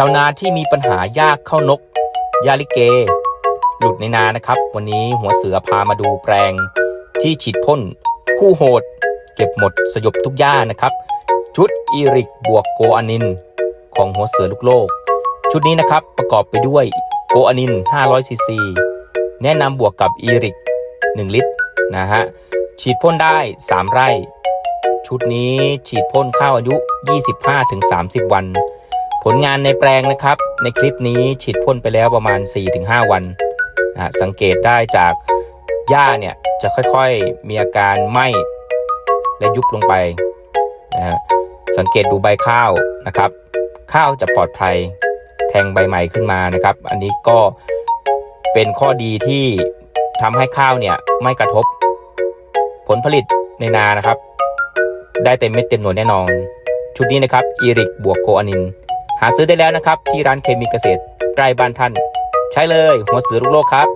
ชาวนาที่มีปัญหายากเข้านก ยาลิเก หลุดในนานะครับ วันนี้หัวเสือพามาดูแปลงที่ฉีดพ่น คู่โหด เก็บหมดสยบทุกหญ้านะครับ ชุดอีริกบวกโกอานิน ของหัวเสือลูกโลก ชุดนี้นะครับประกอบไปด้วยโกอานิน 500ซีซีแนะนำบวกกับอีริก 1 ลิตรนะฮะฉีดพ่นได้ 3 ไร่ ชุดนี้ฉีดพ่นข้าวอายุ 25-30 วัน ผลงานในแปลงนะครับ ในคลิปนี้ฉีดพ่นไปแล้วประมาณ 4-5 วันนะสังเกตได้จากหญ้าเนี่ยจะค่อยๆมีอาการไหม้และยุบลงไปนะฮะสังเกตดูใบข้าวนะครับ ข้าวจะปลอดภัยแทงใบใหม่ขึ้นมานะครับ อันนี้ก็เป็นข้อดีที่ทำให้ข้าวเนี่ยไม่กระทบผลผลิตในนานะครับ ได้เต็มเม็ดเต็มหน่วยแน่นอน ชุดนี้นะครับอีริกบวกโกอานิน หาซื้อได้แล้วนะครับ ที่ร้านเคมีเกษตรใกล้บ้านท่าน ใช้เลยหัวเสือลูกโลกครับ